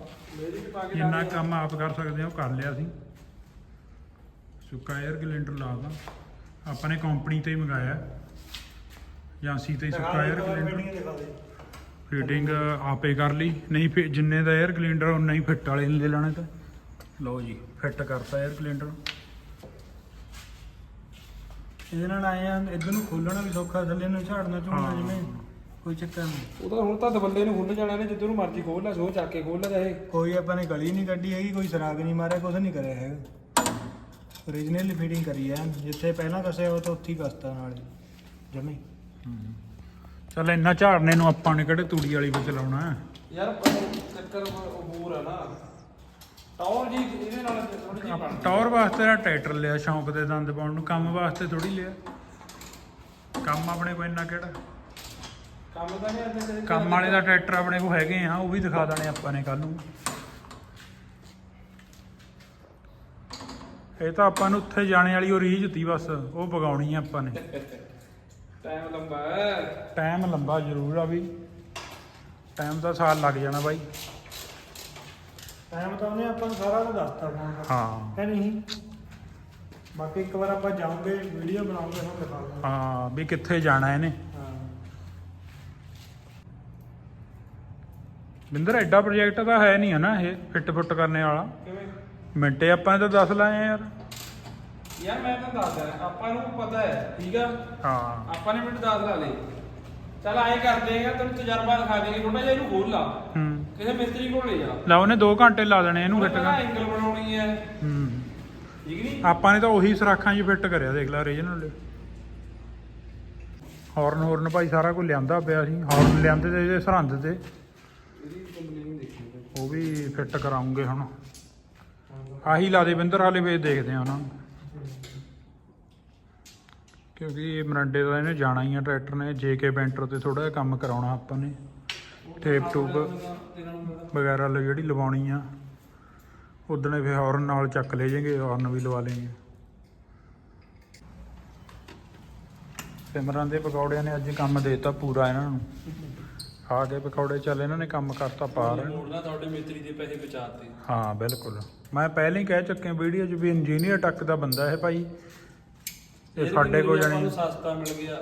ਜਿੰਨਾ ਕੰਮ ਆਪ ਕਰ ਸਕਦੇ ਆ ਉਹ ਕਰ ਲਿਆ ਸੀ। ਸੁੱਕਾ 에ਅਰ ਗਲੈਂਡਰ ਲਾਦਾ ਆਪਾਂ ਕੰਪਨੀ ਤੇ ਹੀ ਮੰਗਾਇਆ। ਏਜੰਸੀ ਤੇ ਸੁੱਕਾ 에ਅਰ ਗਲੈਂਡਰ ਫਿਟਿੰਗ ਆਪੇ ਕਰ ਲਈ। ਨਹੀਂ ਫਿਰ ਜਿੰਨੇ ਦਾ 에ਅਰ ਗਲਿੰਡਰ ਉਨਾ ਹੀ ਫਿੱਟ ਵਾਲੇ ਲੈ ਲੈਣਾ ਤਾਂ। ਲਓ ਜੀ ਫਿੱਟ ਕਰਤਾ 에ਅਰ ਗਲੈਂਡਰ ਇਹਦੇ ਨਾਲ ਆਏ ਆ ਇਧਰ ਨੂੰ ਖੋਲਣਾ ਵੀ ਸੌਖਾ ਥੱਲੇ ਨੂੰ ਝਾੜਨਾ ਝੂੜਨਾ ਜਿਵੇਂ। ਕੋਈ ਚੱਕਰ ਨਹੀਂ। ਉਹ ਤਾਂ ਹੁਣ ਤਾਂ ਦਬੱਲੇ ਨੂੰ ਖੁੱਲ ਜਾਣਾ ਨੇ ਜਿੱਦੋਂ ਨੂੰ ਮਰਜ਼ੀ ਖੋਲ ਲੈ ਸੋ ਚੱਕ ਕੇ ਖੋਲ ਲੈ ਚਾਹੇ। ਕੋਈ ਆਪਾਂ ਨੇ ਗਲੀ ਨਹੀਂ ਕੱਢੀ ਹੈਗੀ ਕੋਈ ਸਰਾਗ ਨਹੀਂ ਮਾਰਿਆ ਕੁਝ ਨਹੀਂ ਕਰਿਆ ਹੈਗਾ। ਓਰੀਜਨਲ ਫਿਟਿੰਗ ਕਰੀ ਐ ਜਿੱਥੇ ਪਹਿਲਾਂ ਕਸਿਆ ਉਹ ਤਾਂ ਉੱਥੇ ਹੀ ਕਸਤਾ ਨਾਲ ਜਮੀ। ਚੱਲ ਇੰਨਾ ਝਾੜਨੇ ਨੂੰ ਆਪਾਂ ਨੇ ਕਿਹੜੇ ਤੂੜੀ ਵਾਲੀ ਵਿੱਚ ਲਾਉਣਾ ਯਾਰ ਚੱਕਰ ਹੋਰ ਆ ਨਾ। ਟੌਰ ਜੀ ਇਹਦੇ ਨਾਲ ਥੋੜੀ ਜਿਹੀ ਬਣ ਟੌਰ ਵਾਸਤੇ ਦਾ ਟਰੈਕਟਰ ਲਿਆ ਸ਼ੌਂਕ ਦੇ ਦੰਦ ਪਾਉਣ ਨੂੰ ਕੰਮ ਵਾਸਤੇ ਥੋੜੀ ਲਿਆ। ਕੰਮ ਆਪਣੇ ਕੋਲ ਇੰਨਾ ਕਿਹੜਾ? ਕੰਮ ਤਾਂ ਨਹੀਂ ਆਉਂਦੇ ਕਦੇ ਕੰਮ ਵਾਲੇ ਦਾ ਟਰੈਕਟਰ ਆਪਣੇ ਕੋਲ ਹੈਗੇ ਆ ਉਹ ਵੀ ਦਿਖਾ ਦੇਣੇ ਆਪਾਂ ਨੇ ਕੱਲ ਨੂੰ। ਇਹ ਤਾਂ ਆਪਾਂ ਨੂੰ ਉੱਥੇ ਜਾਣੇ ਵਾਲੀ ਉਹ ਰੀਝ ਤੀ ਬਸ ਉਹ ਪਗਾਉਣੀ ਆ ਆਪਾਂ ਨੇ। ਟਾਈਮ ਲੰਬਾ। ਹੈ ਟਾਈਮ ਲੰਬਾ ਜ਼ਰੂਰ ਆ ਵੀ। ਟਾਈਮ ਦਾ ਸਾਲ ਲੱਗ ਜਾਣਾ ਬਾਈ। ਟਾਈਮ ਤਾਂ ਉਹਨੇ ਆਪਾਂ ਨੂੰ ਸਾਰਾ ਕੁਝ ਦੱਸਤਾ ਫੋਨ ਹਾਂ। ਹੈ ਨਹੀਂ ਬਾਕੀ ਇੱਕ ਵਾਰ ਆਪਾਂ ਜਾਵਾਂਗੇ ਵੀਡੀਓ ਬਣਾਉਂਗੇ ਦਾਂਗੇ ਹਾਂ ਵੀ ਕਿੱਥੇ ਜਾਣਾ ਇਹਨੇ। ਬਿੰਦਰ ਐਡਾ ਪ੍ਰੋਜੈਕਟ ਤਾਂ ਹੈ ਨਹੀਂ ਹੈ ਨਾ ਇਹ ਫਿੱਟ ਫੁੱਟ ਕਰਨੇ ਵਾਲਾ। ਕਿਵੇਂ? ਮਿੰਟੇ ਆਪਾਂ ਤਾਂ ਦੱਸ ਲਾਏ ਆ ਯਾਰ। ਯਾਰ ਮੈਂ ਤਾਂ ਦੱਸਦਾ ਆਪਾਂ ਨੂੰ ਪਤਾ ਹੈ ਠੀਕ ਆ? ਹਾਂ। ਆਪਾਂ ਨੇ ਮਿੰਟ ਦੱਸ ਲਾ ਲੇ ਚੱਲ ਐਂ ਕਰ ਦੇਗਾ ਤੈਨੂੰ ਤਜਰਬਾ ਦਿਖਾ ਦੇਗੇ ਥੋੜਾ ਜਿਹਾ ਇਹਨੂੰ ਖੋਲ ਲਾ। ਹੂੰ। ਕਿਸੇ ਮਿਸਤਰੀ ਕੋਲ ਲੈ ਜਾ। ਲਾ ਉਹਨੇ 2 ਘੰਟੇ ਲਾ ਦੇਣੇ ਇਹਨੂੰ ਫਿੱਟ ਕਰ। ਐਂਗਲ ਬਣਾਉਣੀ ਹੈ। ਹੂੰ। ਠੀਕ ਨਹੀਂ? ਆਪਾਂ ਨੇ ਤਾਂ ਉਹੀ ਸਰਾਖਾਂ 'ਚ ਫਿੱਟ ਕਰਿਆ ਦੇਖ ਲੈ ਓਰੀਜਨਲ ਹਾਰਨ ਹੋਰਨ ਭਾਈ ਸਾਰਾ ਕੁਝ ਲਿਆਂਦਾ ਪਿਆ ਸੀ। ਹਾਰਨ ਲਿਆਂਦੇ ਤੇ ਇਹਦੇ ਸਰਹੰਦ ਤੇ। ਉਹ ਵੀ ਫਿੱਟ ਕਰਾਉਂਗੇ ਹੁਣ। ਆਹੀ ਲਾ ਦੇ ਬਿੰਦਰ ਵਾਲੇ ਵੇ ਦੇਖਦੇ ਆ ਉਹਨਾਂ ਨੂੰ। ਕਿਉਂਕਿ ਇਹ ਮਰੰਡੇ ਦਾ ਇਹਨੇ ਜਾਣਾ ਹੀ ਆ, ਟਰੈਕਟਰ ਨੇ। ਜੇਕੇ ਪੈਂਟਰ ਤੇ ਥੋੜਾ ਜਿਹਾ ਕੰਮ ਕਰਾਉਣਾ ਆਪਾਂ ਨੇ। ਟੇਪ ਟੂਬ ਵਗੈਰਾ ਲਈ ਜਿਹੜੀ ਲਵਾਉਣੀ ਆ। ਉਦਣੇ ਫੇ ਹਾਰਨ ਨਾਲ ਚੱਕ ਲੈ ਜਾਗੇ ਹਾਰਨ ਵੀ ਲਵਾ ਲੇਂਗੇ ਸਿਮਰਨ ਦੇ ਪਕੌੜਿਆਂ ਨੇ ਅੱਜ ਕੰਮ ਦੇਤਾ ਪੂਰਾ ਇਹਨਾਂ ਨੂੰ। ਆ ਕੇ ਪਕੌੜੇ ਚੱਲ ਇਹਨਾਂ ਨੇ ਕੰਮ ਕਰਤਾ ਪਾਰ। ਮੋੜਨਾ ਤੁਹਾਡੇ ਮਿਸਤਰੀ ਦੇ ਪੈਸੇ ਬਚਾਤੇ। ਹਾਂ ਬਿਲਕੁਲ। ਮੈਂ ਪਹਿਲਾਂ ਹੀ ਕਹਿ ਚੁੱਕਿਆ ਵੀਡੀਓ 'ਚ ਵੀ ਇੰਜੀਨੀਅਰ ਟੱਕ ਦਾ ਬੰਦਾ ਹੈ ਭਾਈ। ਇਹ ਸਾਡੇ ਕੋਲ ਜਾਣੀ ਸਸਤਾ ਮਿਲ ਗਿਆ।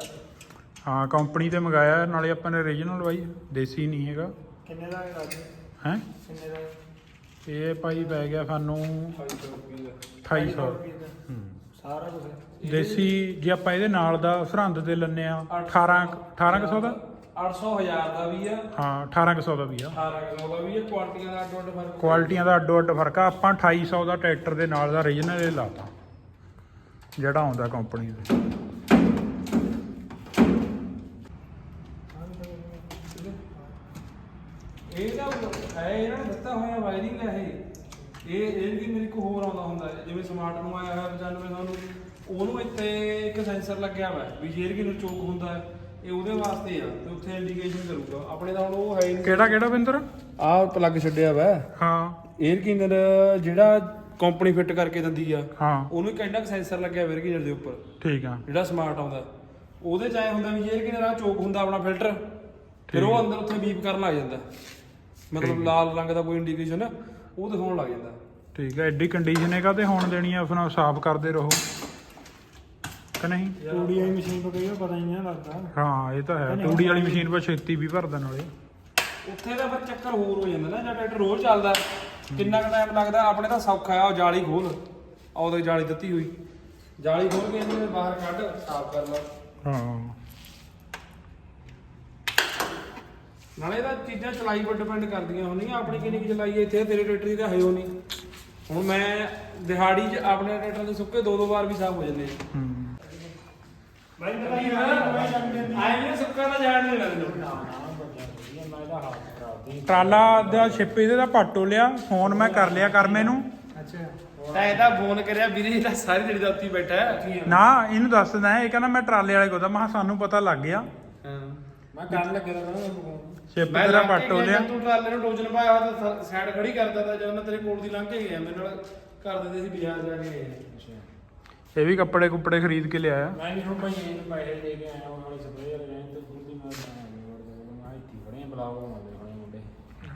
ਹਾਂ ਕੰਪਨੀ ਤੇ ਮੰਗਾਇਆ ਨਾਲੇ ਆਪਾਂ ਨੇ ਓਰੀਜਨਲ ਬਾਈ ਦੇਸੀ ਨਹੀਂ ਹੈਗਾ। ਕਿੰਨੇ ਦਾ ਹੈ ਰਾਜੂ ਹੈ? ਕਿੰਨੇ ਦਾ? ਇਹ ਭਾਈ ਪੈ ਗਿਆ ਸਾਨੂੰ 250 ਰੁਪਏ ਦਾ। 2800 ਰੁਪਏ ਦਾ। ਹੂੰ। ਸਾਰਾ ਕੁਝ ਦੇਸੀ ਜੇ ਆਪਾਂ ਇਹਦੇ ਨਾਲ ਦਾ ਸਰਹੰਦ ਤੇ ਲੈਨੇ ਆ 18 1800 ਦਾ? 800 ਹਜ਼ਾਰ ਦਾ ਵੀ ਆ। ਹਾਂ 1800 ਦਾ ਵੀ ਆ। 1800 ਦਾ ਵੀ ਆ। ਕੁਆਲਿਟੀਆਂ ਦਾ ਅੱਡੋ ਅੱਡ ਫ਼ਰਕ ਕੁਆਲਿਟੀਆਂ ਦਾ ਅੱਡੋ ਅੱਡ ਫ਼ਰਕ ਆ। ਆਪਾਂ 2800 ਦਾ ਟਰੈਕਟਰ ਦੇ ਨਾਲ ਦਾ ਓਰੀਜਨਲ ਇਹ ਲਾਤਾ। ਜਿਹੜਾ ਆਉਂਦਾ ਕੰਪਨੀ ਦੇ। ਇਹ ਹੈ ਇਹਨਾਂ ਨੇ ਦਿੱਤਾ ਹੋਇਆ ਵਾਇਰਿੰਗ ਹੈ ਇਹ। ਇਹ ਇਹ ਵੀ ਮੇਰੇ ਕੋ ਹੋਰ ਆਉਂਦਾ ਹੁੰਦਾ। ਜਿਵੇਂ ਸਮਾਰਟ ਨੂੰ ਆਇਆ ਹੋਇਆ 95 ਤੁਹਾਨੂੰ ਉਹਨੂੰ ਇੱਥੇ ਇੱਕ ਸੈਂਸਰ ਲੱਗਿਆ ਹੋਇਆ। ਵੀ ਜੇਰ ਕਿ ਨੂੰ ਚੋਕ ਹੁੰਦਾ ਹੈ। ਇਹ ਉਹਦੇ ਵਾਸਤੇ ਆ ਤੇ ਉੱਥੇ ਇੰਡੀਕੇਸ਼ਨ ਕਰੂਗਾ। ਆਪਣੇ ਤਾਂ ਉਹ ਹੈ ਨਹੀਂ। ਕਿਹੜਾ ਕਿਹੜਾ ਬਿੰਦਰ? ਆਹ ਪਲੱਗ ਛੱਡਿਆ ਵਾ। ਹਾਂ। 에ਅਰ ਕਲੀਨਰ ਜਿਹੜਾ ਕੰਪਨੀ ਫਿੱਟ ਕਰਕੇ ਦਿੰਦੀ ਆ ਹਾਂ। ਉਹਨੂੰ ਕਹਿੰਦਾ ਸੈਂਸਰ ਲੱਗਿਆ ਵੇਰ ਕਲੀਨਰ ਦੇ ਉੱਪਰ। ਠੀਕ ਆ। ਜਿਹੜਾ ਸਮਾਰਟ ਆਉਂਦਾ। ਉਹਦੇ ਚ ਐ ਹੁੰਦਾ ਵੀ 에ਅਰ ਕਲੀਨਰ ਆ ਚੋਕ ਹੁੰਦਾ ਆਪਣਾ ਫਿਲਟਰ ਫਿਰ ਉਹ ਅੰਦਰ ਉੱਥੇ ਬੀਪ ਕਰਨ ਲੱਗ ਜਾਂਦਾ। ਮਤਲਬ ਲਾਲ ਰੰਗ ਦਾ ਕੋਈ ਇੰਡੀਕੇਸ਼ਨ ਉਹ ਦਿਖਾਉਣ ਲੱਗ ਜਾਂਦਾ। ਠੀਕ ਆ ਐਡੀ ਕੰਡੀਸ਼ਨ ਹੈਗਾ ਤੇ ਹੁਣ ਦੇਣੀ ਆ ਫਿਰ ਸਾਫ਼ ਕਰਦੇ ਰਹੋ। ਕਿ ਨਹੀਂ? ਤੂੜੀ ਵਾਲੀ ਮਸ਼ੀਨ ਤੋਂ ਕਈ ਵਾਰ ਪਤਾ ਹੀ ਨਹੀਂ ਨਾ ਲੱਗਦਾ। ਹਾਂ ਇਹ ਤਾਂ ਹੈ। ਤੂੜੀ ਵਾਲੀ ਮਸ਼ੀਨ 'ਪਰ ਛੇਤੀ ਵੀ ਭਰਦਾ ਨਾਲੇ ਉੱਥੇ ਦਾ ਫਿਰ ਚੱਕਰ ਹੋਰ ਹੋ ਜਾਂਦਾ ਨਾ ਜਾਂ ਟਰੈਕਟਰ ਰੋਜ਼ ਚੱਲਦਾ ਕਿੰਨਾ ਕੁ ਟਾਈਮ ਲੱਗਦਾ ਆਪਣੇ ਤਾਂ ਸੌਖਾ ਆ ਉਹ ਜਾਲੀ ਖੋਲ। ਆਉਦੇ ਜਾਲੀ ਦਿੱਤੀ ਹੋਈ। ਜਾਲੀ ਖੋਲ ਕੇ ਇਹਨੂੰ ਬਾਹਰ ਕੱਢ ਸਾਫ਼ ਕਰ ਲਾ। ਹਾਂ। ਨਾਲੇ ਤਾਂ ਚੀਜ਼ਾਂ ਚਲਾਈ ਪਰ ਡਿਪੈਂਡ ਕਰਦੀਆਂ ਹੁੰਦੀਆਂ ਆਪਣੀ ਕਿੰਨੀ ਕੁ ਚਲਾਈ ਹੈ ਇੱਥੇ ਤੇਰੇ ਟਰੈਕਟਰ ਦੀ ਤਾਂ ਹੈ ਨਹੀਂ। ਹੁਣ ਮੈਂ ਦਿਹਾੜੀ 'ਚ ਆਪਣੇ ਟਰੈਕਟਰ ਦੇ ਸੁੱਕੇ ਦੋ ਦੋ ਵਾਰ ਵੀ ਸਾਫ਼ ਹੋ ਜਾਂਦੇ ਆ। ਹੂੰ। ਬਾਈ ਪਤਾ ਹੀ ਨਹੀਂ ਆਏ ਨੇ ਸੁੱਕਾ ਤਾਂ ਜਾਣ ਨਹੀਂ ਲੱਗਦਾ ਟਰਾਲਾ ਦਾ ਛਿਪ ਇਹਦੇ ਦਾ ਪਾਟੋ ਲਿਆ ਫੋਨ ਮੈਂ ਕਰ ਲਿਆ ਕਰਮੇ ਨੂੰ ਅੱਛਾ। ਤਾਂ ਇਹਦਾ ਫੋਨ ਕਰਿਆ ਵੀਰੇ ਇਹ ਤਾਂ ਸਾਰੀ ਦਿਹਾੜੀ ਦਾ ਹੀ ਬੈਠਾ ਹੈ। ਨਾ ਇਹਨੂੰ ਦੱਸ ਦਿੰਦਾ ਇਹ ਕਹਿੰਦਾ ਮੈਂ ਟਰਾਲੇ ਵਾਲੇ ਕੋਲ ਦਾ ਮੈਂ ਕਿਹਾ ਸਾਨੂੰ ਪਤਾ ਲੱਗ ਗਿਆ। ਹਾਂ। ਮੈਂ ਕਰਨ ਲੱਗਿਆ ਤਾਂ ਨਾ ਛਿਪ ਮੈਂ ਤੇਰਾ ਪਾਟੋ ਲਿਆ। ਤੂੰ ਟਰਾਲੇ ਨੂੰ ਟੋਜਨ ਪਾਇਆ ਹੋਇਆ ਤਾਂ ਸਾਈਡ ਖੜੀ ਕਰਦਾ ਤਾਂ ਜਦੋਂ ਮੈਂ ਤੇਰੇ ਕੋਲ ਦੀ ਲੰਘ ਕੇ ਗਿਆ ਮੇਰੇ ਨਾਲ ਕਰ ਦਿੰਦੇ ਸੀ ਬਾਜ਼ਾਰ ਜਾ ਕੇ। ਇਹ ਵੀ ਕੱਪੜੇ ਕੁੱਪੜੇ ਖਰੀਦ ਕੇ ਲਿਆਇਆ। ਮੈਂ ਨਹੀਂ ਹੁਣ ਭਾਈ ਇਹਨੂੰ ਪੈਸੇ ਦੇ ਕੇ ਆਇਆ ਉਹਨਾਂ ਵਾਲੀ ਸਪਰੇਅਰ ਲੈਣ ਤੇ ਫੁੱਦੀ ਮੈਂ ਮੈਂ ਇੱਥੇ ਖੜੇ ਬਲਾਵਾ ਮਾਰਦੇ ਖੜੇ ਮੁੰਡੇ।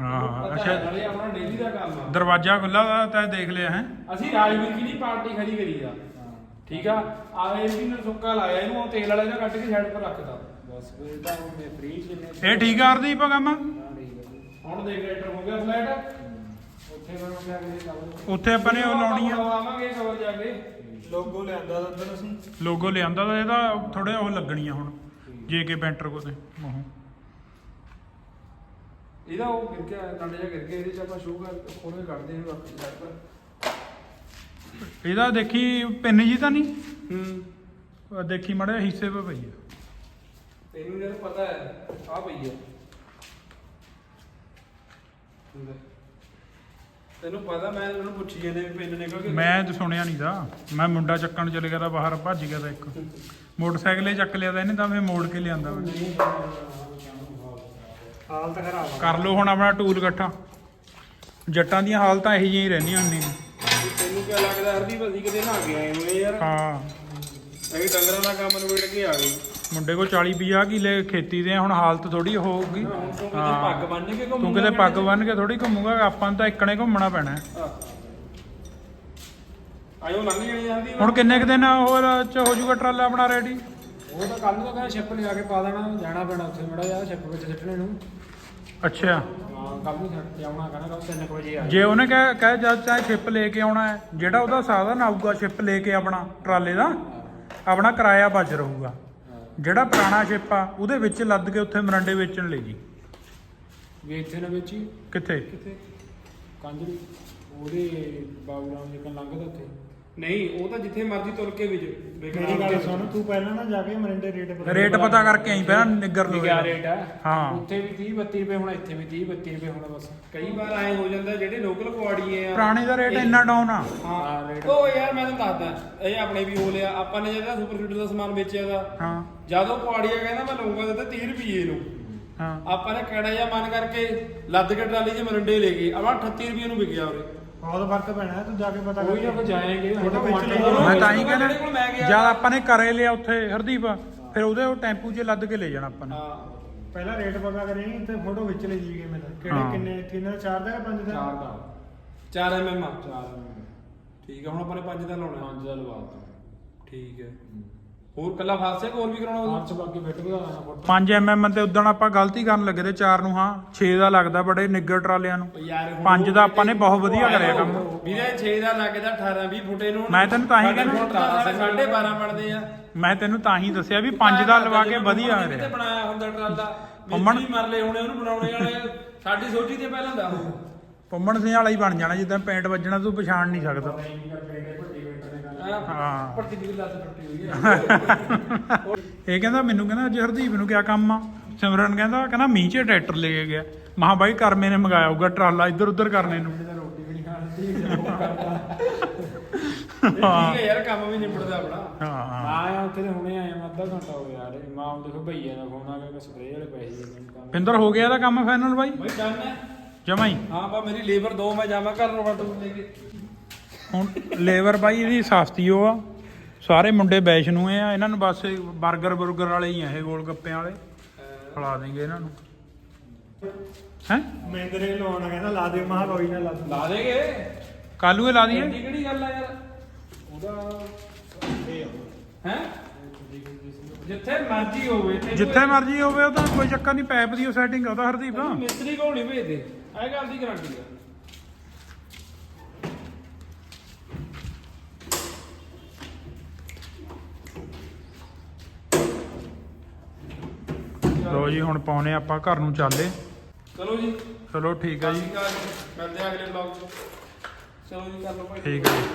ਹਾਂ ਅੱਛਾ। ਨਾਲੇ ਆਪਣਾ ਡੇਲੀ ਦਾ ਕੰਮ ਆ। ਦਰਵਾਜ਼ਾ ਖੁੱਲਾ ਵਾ ਤਾਂ ਦੇਖ ਲਿਆ ਹੈ? ਅਸੀਂ ਰਾਜਵੀਰ ਕੀ ਦੀ ਪਾਰਟੀ ਖੜੀ ਕਰੀ ਆ। ਠੀਕ ਆ? ਆ ਇਹ ਵੀ ਨੇ ਸੁੱਕਾ ਲਾਇਆ ਇਹਨੂੰ ਉਹ ਤੇਲ ਵਾਲਾ ਜਿਹਾ ਕੱਢ ਕੇ ਸਾਈਡ ਪਰ ਰੱਖਦਾ ਬਸ ਫਿਰ ਤਾਂ ਹੁਣ ਮੈਂ ਫ੍ਰੀ ਕਿੰਨੇ ਇਹ ਠੀਕ ਆ ਹਰਦੀਪ ਕੰਮ? ਹੁਣ ਦੇਖ ਰੇਟਰ ਹੋ ਗਿਆ ਫਲੈਟ ਉੱਥੇ ਬਣੋ ਕੇ ਅਗਲੇ ਕੰਮ ਉੱਥੇ ਆਪਾਂ ਨੇ ਉਹ ਲਾਉਣੀ ਆ। ਆਵਾਂਗੇ ਕਵਰ ਜਾ ਕੇ। ਲੋਗੋ ਲਿਆਂਦਾ ਤਾਂ ਉਦੋਂ ਅਸੀਂ। ਲੋਗੋ ਲਿਆਂਦਾ ਤਾਂ ਇਹਦਾ ਥੋੜੇ ਉਹ ਲੱਗਣੀਆਂ ਹੁਣ ਜੇ ਕੇ ਬੈਂਟਰ ਕੋਤੇ ਉਹ। ਇਹਦਾ ਉਹ ਗਿਰ ਗਿਆ ਨੰਡ ਜਿਹਾ ਗਿਰ ਗਿਆ ਇਹਦੇ ਚ ਆਪਾਂ ਸ਼ੋਅ ਕਰ ਖੋਲ ਕੇ ਕੱਢਦੇ ਹਾਂ ਬਾਕੀ ਸਾਈਡ ਪਰ ਇਹਦਾ ਦੇਖੀ ਪਿੰਨ ਜੀ ਤਾਂ ਨਹੀਂ? ਹੂੰ। ਦੇਖੀ ਮੜਿਆ ਹਿੱਸੇ 'ਤੇ ਪਈ ਆ। ਤੈਨੂੰ ਯਾਰ ਪਤਾ ਹੈ ਆ ਪਈ ਹੈ ਲੈ। ਤੈਨੂੰ ਪਤਾ ਮੈਂ ਉਹਨੂੰ ਪੁੱਛੀ ਜਾਂਦੇ ਵੀ ਪਿੰਨ ਨਿਕਲ ਕੇ ਮੈਂ ਤਾਂ ਸੁਣਿਆ ਨਹੀਂ ਦਾ ਮੈਂ ਮੁੰਡਾ ਚੱਕਣ ਚਲੇ ਗਿਆ ਤਾਂ ਬਾਹਰ ਭੱਜ ਗਿਆ ਤਾਂ ਇੱਕ। ਮੋਟਰਸਾਈਕਲ ਹੀ ਚੱਕ ਲਿਆ ਤਾਂ ਇਹਨੇ ਤਾਂ ਫੇ ਮੋੜ ਕੇ ਲਿਆਂਦਾ ਵਾ। ਹਾਲਤ ਖਰਾਬ ਆ। ਕਰ ਲਓ ਹੁਣ ਆਪਣਾ ਟੂਲ ਇਕੱਠਾ। ਜੱਟਾਂ ਦੀਆਂ ਹਾਲਤਾਂ ਇਹੋ ਜਿਹੀਆਂ ਹੀ ਰਹਿੰਦੀਆਂ ਹੁੰਦੀਆਂ ਤੈਨੂੰ ਕੀ ਲੱਗਦਾ ਹਰਦੀਪ ਅਸੀਂ ਕਿਤੇ ਨਾ ਆਏ ਹੋਏ ਯਾਰ? ਹਾਂ। ਅਸੀਂ ਡੰਗਰਾਂ ਦਾ ਕੰਮ ਨਿਬੇੜ ਕੇ ਆ ਗਏ। ਮੁੰਡੇ ਕੋਲ 40 50 ਕਿੱਲੇ ਖੇਤੀ ਦੇ ਆ, ਹੁਣ ਹਾਲਤ ਥੋੜੀ ਹੋਊਗੀ। ਹੁਣ ਤੂੰ ਕਿਤੇ ਹਾਂ। ਪੱਗ ਬੰਨ ਕੇ ਤੂੰ ਕਿਤੇ ਪੱਗ ਬੰਨ ਕੇ ਥੋੜੀ ਘੁੰਮੂਗਾ ਆਪਾਂ ਨੂੰ ਤਾਂ ਇੱਕਣੇ ਘੁੰਮਣਾ ਪੈਣਾ। ਹੈ। ਆਇਓ ਲੰਘ ਜਾਣੀ ਹਰਦੀਪ ਹੁਣ ਕਿੰਨੇ ਕੁ ਦਿਨ ਹੋਰ ਚ ਹੋ ਜਾਊਗਾ ਟਰਾਲਾ ਆਪਣਾ ਰੈਡੀ ਉਹ ਤਾਂ ਕੱਲ ਨੂੰ ਕਹਿੰਦਾ ਸ਼ਿਪ ਲਿਆ ਕੇ ਪਾ ਦੇਣਾ ਜਾਣਾ ਪੈਣਾ ਉੱਥੇ ਮੜਾ ਜਾ ਸ਼ਿਪ ਵਿੱਚ ਸਿੱਟਣੇ ਨੂੰ। ਅੱਛਾ। ਹਾਂ ਕੱਲ ਨੂੰ ਛੱਡ ਕੇ ਆਉਣਾ ਕਹਿੰਦਾ ਕੱਲ 3 ਵਜੇ ਆ ਜੇ ਉਹਨੇ ਕਹਿ ਕਹਿ ਜਦ ਚਾਹੇ ਸ਼ਿਪ ਲੈ ਕੇ ਆਉਣਾ ਹੈ ਜਿਹੜਾ ਉਹਦਾ ਸਾਧਨ ਆਊਗਾ ਸ਼ਿਪ ਲੈ ਕੇ ਆਪਣਾ ਟਰਾਲੇ ਦਾ ਆਪਣਾ ਕਿਰਾਇਆ ਬਚ ਰਹੂਗਾ। ਜਿਹੜਾ ਪੁਰਾਣਾ ਸ਼ਿਪ ਆ ਉਹਦੇ ਵਿੱਚ ਲੱਦ ਕੇ ਉੱਥੇ ਮਰੰਡੇ ਵੇਚਣ ਲਈ ਜੀ। ਵੀ ਇੱਥੇ ਨਾ ਵੇਚੀ ਕਿੱਥੇ? ਕਿੱਥੇ ਕੰਜਰੀ ਉਹਦੇ ਬਾਬੂਰਾਮ ਦੇ ਕੋਲ ਲੰਘਦਾ ਉੱਥੇ। ਨਹੀਂ ਉਹ ਤਾਂ ਜਿੱਥੇ ਮਰਜ਼ੀ ਤੁਰ ਕੇ ਵਿੱਚ ਮੇਰੀ ਗੱਲ ਸੁਣ ਤੂੰ ਪਹਿਲਾਂ ਨਾ ਜਾ ਕੇ ਮਰਿੰਡੇ ਰੇਟ ਰੇਟ ਪਤਾ ਕਰਕੇ ਆਈ ਪਹਿਲਾਂ ਨਿੱਗਰ ਲੋ ਕਿਆ ਰੇਟ ਆ। ਹਾਂ। ਉੱਥੇ ਵੀ 30 32 ਰੁਪਏ ਹੁਣ ਇੱਥੇ ਵੀ 30 32 ਰੁਪਏ ਹੁਣ ਬਸ। ਕਈ ਵਾਰ ਐ ਹੋ ਜਾਂਦਾ ਜਿਹੜੇ ਲੋਕਲ ਕੁਆੜੀਏ ਆ। ਪੁਰਾਣੇ ਦਾ ਰੇਟ ਇੰਨਾ ਡਾਊਨ ਆ। ਹਾਂ। ਉਹ ਯਾਰ ਮੈਂ ਤੁਹਾਨੂੰ ਦੱਸਦਾ ਇਹ ਆਪਣੇ ਵੀ ਹੋ ਲਿਆ ਆਪਾਂ ਨੇ ਜਿਹੜਾ ਸੁਪਰ ਸੀਡਰ ਦਾ ਸਮਾਨ ਵੇਚਿਆ ਦਾ। ਹਾਂ। ਜਦੋਂ ਕੁਆੜੀਆ ਕਹਿੰਦਾ ਮੈਂ ਲਊਂਗਾ ਤੇ 30 ਰੁਪਏ ਨੂੰ ਹਾਂ। ਆਪਾਂ ਨੇ ਕਿਹੜਾ ਜਿਹਾ ਮਨ ਕਰਕੇ ਲੱਦ ਕੇ ਟਰਾਲੀ 'ਚ ਮਰੰਡੇ ਲੈ ਗਏ। ਆਵਾ 38 ਰੁਪਏ ਨੂੰ ਵਿਕਿਆ ਉਰੇ। ਬਹੁਤ ਫ਼ਰਕ ਪੈਣਾ ਤੂੰ ਜਾ ਕੇ ਪਤਾ ਕੋਈ ਨਾ, ਆਪਾਂ ਜਾਏਂਗੇ। ਫੋਟੋ ਵਿੱਚ ਲੈ ਮੈਂ ਤਾਂ ਹੀ ਕਹਿੰਦਾ ਜਦ ਆਪਾਂ ਨੇ ਕਰੇ ਲਿਆ ਉੱਥੇ ਹਰਦੀਪ ਫਿਰ ਉਹਦੇ ਉਹ ਟੈਂਪੂ 'ਚ ਲੱਦ ਕੇ ਲੈ ਜਾਣਾ ਆਪਾਂ ਨੇ। ਹਾਂ। ਪਹਿਲਾਂ ਰੇਟ ਪਤਾ ਕਰੀ ਤੇ ਫੋਟੋ ਵਿੱਚ ਲੈ ਜੀ ਦਾ ਹਾਂ। ਕਿਹੜੇ ਕਿੰਨੇ ਕਿੰਨੇ ਦਾ ਚਾਰ ਦਾ ਜਾਂ ਪੰਜ ਦਾ? 4 ਐਮਐਮ ਆ। ਚਾਰ ਠੀਕ ਆ ਹੁਣ ਆਪਾਂ ਨੇ 5 ਦਾ ਲਾਉਣਾ। ਪੰਜ ਦਾ ਲਵਾ ਠੀਕ ਹੈ। ਹੋਰ ਕੱਲਾ ਫਾਸੇ ਹੋਰ ਵੀ ਕਰਾਉਣਾ ਉਹਦਾ? ਚ ਬਾਕੀ ਕੇ ਆਣਾ ਫੋਟੋ 5 ਐਮਐਮ ਤੇ ਉਦੋਂ ਆਪਾਂ ਗਲਤੀ ਕਰਨ ਲੱਗੇ ਤੇ 4 ਨੂੰ ਹਾਂ 6 ਦਾ ਲੱਗਦਾ ਬੜੇ ਨਿੱਗਰ ਟਰਾਲਿਆਂ ਨੂੰ। ਯਾਰ ਹੁਣ ਪੰਜ ਦਾ ਆਪਾਂ ਨੇ ਬਹੁਤ ਵਧੀਆ ਕਰਿਆ ਕੰਮ। ਵੀਰੇ 6 ਦਾ ਲੱਗਦਾ 18 20 ਫੁੱਟੇ ਨੂੰ। ਮੈਂ ਤੈਨੂੰ ਤਾਂ ਹੀ ਸਾਡੇ ਕਹਿੰਦਾ। ਕੋਲ ਟਰਾਲਾ ਸਾਢੇ 12 ਬਣਦੇ ਆ। ਮੈਂ ਤੈਨੂੰ ਤਾਂ ਹੀ ਦੱਸਿਆ ਵੀ 5 ਦਾ ਲਵਾ ਕੇ ਵਧੀਆ ਕਿਤੇ ਰਿਹਾ ਬਣਾਇਆ ਹੁੰਦਾ ਟਰਾਲਾ ਪੰਮਣ- ਮਿੱਟੀ ਮਰ ਲਏ ਹੋਣੇ ਉਹਨੂੰ ਬਣਾਉਣੇ ਵਾਲੇ ਸਾਡੀ ਸੋਚੀ ਤੇ ਪਹਿਲਾਂ ਦਾ। ਉਹ ਪੰਮਣ ਸਿੰਘ ਵਾਲਾ ਹੀ ਬਣ ਜਾਣਾ ਜਿੱਦਾਂ ਪੇਂਟ ਵੱਜਣਾ ਤੂੰ ਪਛਾਣ ਨਹੀਂ ਸਕਦਾ। ਹਾਂ। ਪਰਤੀ ਦੀ ਲੱਤ ਟੁੱਟੀ ਹੋਈ ਹੈ ਇਹ ਕਹਿੰਦਾ ਮੈਨੂੰ ਕਹਿੰਦਾ ਅੱਜ ਹਰਦੀਪ ਨੂੰ ਕਿਆ ਕੰਮ ਆ ਸਿਮਰਨ ਕਹਿੰਦਾ ਕਹਿੰਦਾ ਮੀਂਹ 'ਚ ਟਰੈਕਟਰ ਲੈ ਕੇ ਗਿਆ। ਮਹਾ ਬਾਈ ਕਰਮੇ ਨੇ ਮੰਗਾਇਆ ਹੋਊਗਾ ਟਰਾਲਾ ਇੱਧਰ ਉੱਧਰ ਕਰਨੇ ਨੂੰ। ਰੋਟੀ ਵੀ ਨਹੀਂ ਖਾਣੀ ਠੀਕ ਹੈ ਯਾਰ ਕੰਮ ਵੀ ਨਿਬੜਦਾ ਆਪਣਾ। ਹਾਂ ਆਇਆ ਉੱਥੇ ਤੇ ਹੁਣੇ ਆਇਆ ਮੈਂ ਅੱਧਾ ਘੰਟਾ ਹੋ ਗਿਆ ਯਾਰ। ਮਾਂ ਉਹ ਦੇਖੋ ਭਈਆ ਦਾ ਫੋਨ ਆ ਗਿਆ ਕਿ ਸਪਰੇਅ ਵਾਲੇ ਪੈਸੇ ਦੇ ਦੇਣ ਕੰਮ। ਪਿੰਦਰ ਹੋ ਗਿਆ ਇਹਦਾ ਕੰਮ ਫਾਈਨਲ ਬਾਈ? ਬਈ ਡਨ ਹੈ। ਜਮਾ ਹੀ। ਹਾਂ ਬਾ ਮੇਰੀ ਲੇਬਰ ਦੋ ਮੈਂ ਜਾਵਾਂ ਘਰ ਨੂੰ ਵਟੂ ਲੈ ਕੇ। ਹੁਣ ਲੇਬਰ ਬਾਈ ਇਹਦੀ ਸਸਤੀ ਓ ਆ। ਸਾਰੇ ਮੁੰਡੇ ਬੈਸ਼ ਨੂੰ ਇਹ ਆ ਇਹਨਾਂ ਨੂੰ ਬਸ 버ਗਰ ਬੁਰਗਰ ਵਾਲੇ ਹੀ ਆ ਇਹ ਗੋਲ ਗੱਪਿਆਂ ਵਾਲੇ। ਖਿਲਾ ਦੇਂਗੇ ਇਹਨਾਂ ਨੂੰ। ਹੈ? ਮਹਿੰਦਰੇ ਲਾਉਣਾ ਕਹਿੰਦਾ ਲਾ ਦੇ ਮਹਾ ਕੋਈ ਨਾ ਲਾ ਦੇਗੇ? ਕਾਲੂ ਇਹ ਲਾ ਦਈਏ। ਐਡੀ ਕਿਹੜੀ ਗੱਲ ਆ ਯਾਰ? ਉਹਦਾ ਹੈ? ਜਿੱਥੇ ਮਰਜ਼ੀ ਹੋਵੇ ਜਿੱਥੇ ਮਰਜ਼ੀ ਹੋਵੇ ਉਹ ਤਾਂ ਕੋਈ ਚੱਕਰ ਨਹੀਂ ਪੈਪ ਦੀ ਸੈਟਿੰਗ ਉਹਦਾ ਹਰਦੀਪ। ਮਿਸਤਰੀ ਕੋਲ ਨਹੀਂ ਭੇਜਦੇ। ਇਹ ਗੱਲ ਦੀ ਗਾਰੰਟੀ ਆ। ਲੋ ਜੀ ਹੁਣ ਪਾਉਨੇ ਆਪਾਂ ਘਰ ਨੂੰ ਚੱਲੇ। ਚਲੋ ਜੀ। ਚਲੋ ਠੀਕ ਹੈ ਜੀ। ਮਿਲਦੇ ਆ ਅਗਲੇ ਵਲੌਗ 'ਚ। ਚਲੋ ਜੀ ਕਰ ਲਓ ਭਾਈ। ਠੀਕ ਹੈ ਜੀ।